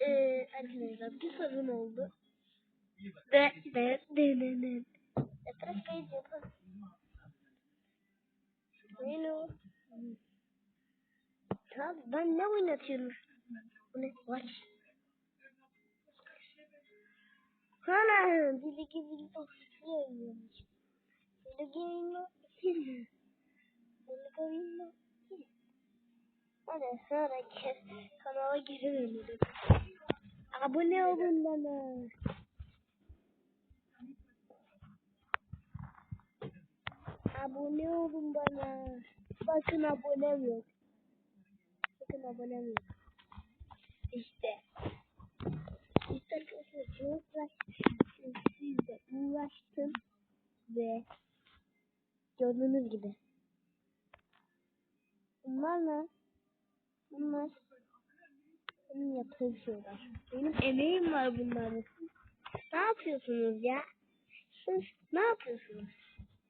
e, arkadaşlar bir sorun oldu. Ve ve de de de. Press page yapın. Hello. Abi ben ne oynatıyorum? Bu ne? Watch. Ana, bilgi bilgi oynuyormuş. Bilgi oyunu. Bilgi oyunu. Hadi sonraki kanala dönelim. Abone olun bana. Abone olun bana. Bakın abonem yok. Bakın abonem yok. İşte. İşte çok uğraştım. Sizle uğraştım. Ve gördüğünüz gibi. Ne? Bunlar benim yaptığım şeyler. Benim emeğim var bunlarda. Ne yapıyorsunuz ya? Siz ne yapıyorsunuz?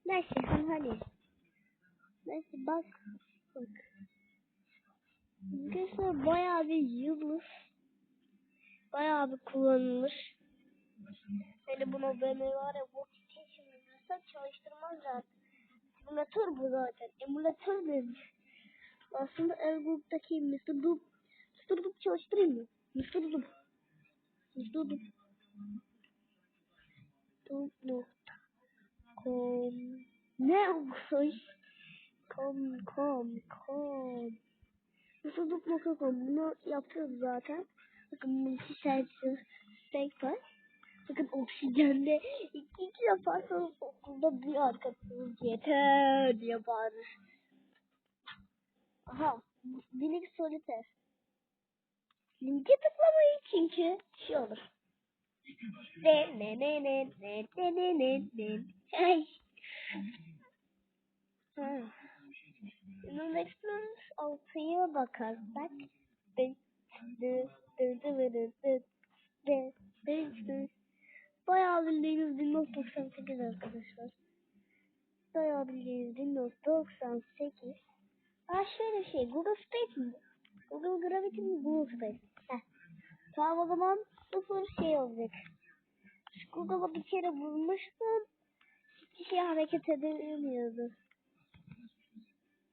Neyse hadi. Neyse bak. Bak. Arkadaşlar bayağı bir yıldız. Bayağı bir kullanılmış. Hani buna böyle var ya bu için çalıştırmaz zaten. Emülatör bu zaten. Emülatör denir. Aslında Elgoop'taki Mr. Doop Mr. Doop çalıştırayım mı? Mr. Doop Mr. Doop Doop nokta com Ne olmuş? Com com com Mr. Doop nokta com Bunu yapıyoruz zaten. Bakın multi sensitive stack var. Bakın oksijende iki, iki yaparsanız okulda bir arkadaşınız yeter diye bağırır. Aha. Bilik soliter. Linke tıklamayın çünkü şey olur. Ne ne ne ne ne ne ne ne ne Ay. Bunun Explorers 6'ya bakarsak Bayağı bildiğiniz 1998 arkadaşlar. Bayağı bildiğiniz 1998 Ha şöyle bir şey. Google Space mi? Google Gravity mi? Google Space. Heh. Tamam o zaman sıfır şey olacak. Google'a bir kere bulmuştum. Hiçbir şey hareket edemiyordu.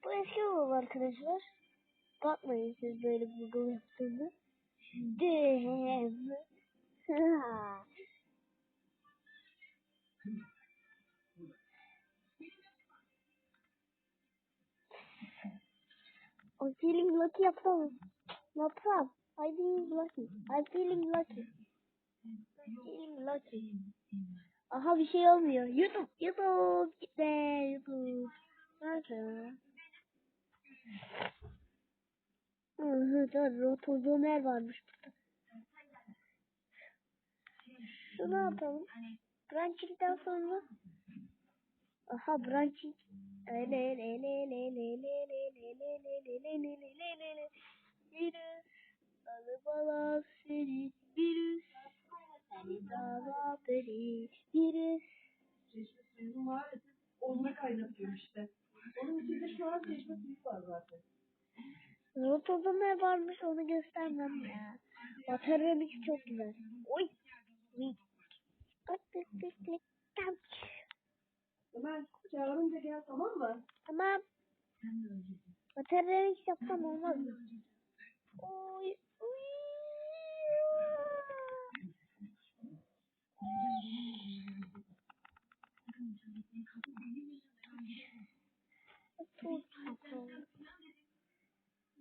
Bu eski Google arkadaşlar. Bakmayın siz böyle Google yaptığını. Damn. I'm feeling lucky yapsam. No problem. I'm feeling lucky. I'm feeling lucky. I'm feeling lucky. Aha bir şey olmuyor. YouTube, YouTube, gitme YouTube. Nerede? Hı dur, rotozomer varmış burada. Şunu yapalım. Branching'den sonra. Aha branching. Le le le le le le le le le le le le le le le Virüs. Alı bala seni virüs. Hani dava beni virüs. Çeşme suyum var. Onunla kaynatıyorum işte. Onun içinde şu an çeşme suyu var zaten. Rotoda ne varmış onu göstermem ya. Bataryamız çok güzel. Oy. Tık tık tık tık tık. Hemen çağırınca gel tamam mı? Tamam. Bataryamız yapsam olmaz mı? Oy. Oy.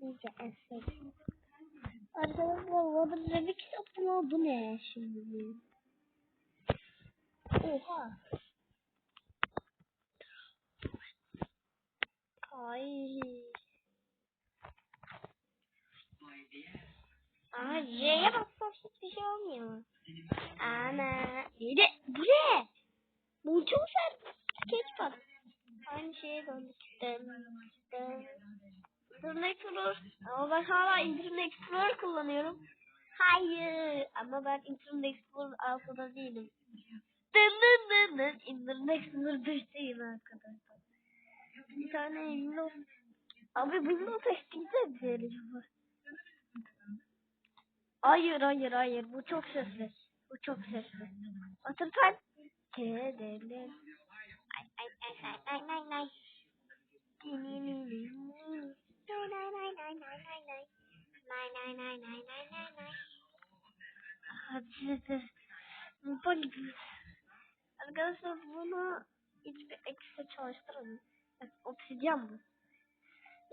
Neyse esnek. Arkadaşlar Water Remix yaptım ama bu ne şimdi? Oha. Ay. Aa J'ye bassam hiçbir şey olmuyor. Ana. Bir bu ne? Bu çok sert. Sketchpad. Aynı şeye döndük. Dön, Explorer. Ama ben hala Internet Explorer kullanıyorum. Hayır. Ama ben Internet Explorer altıda değilim. Dın dın dın dın. Internet Explorer 5'teyim arkadaşlar. Bir tane Windows. Abi Windows eskice bir şey var. Hayır hayır hayır bu çok sesli. Bu çok sesli. Otur sen. Kedeli. Ay ay ay ay ay ay ay. Ni ni ni ni ni. Nay nay nay nay nay nay nay. Nay nay nay nay nay nay nay. Hadi. Böyle. Arkadaşlar bunu hiçbir ekstra çalıştırın. Obsidyen bu.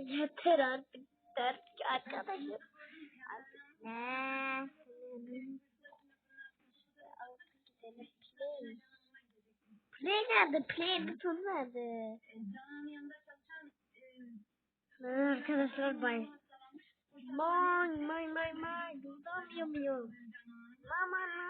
Yeter artık der ki arkadaşım. Ne? Play nerede? Play buton nerede? Arkadaşlar bay. May may may. Buradan yapıyorum. Mama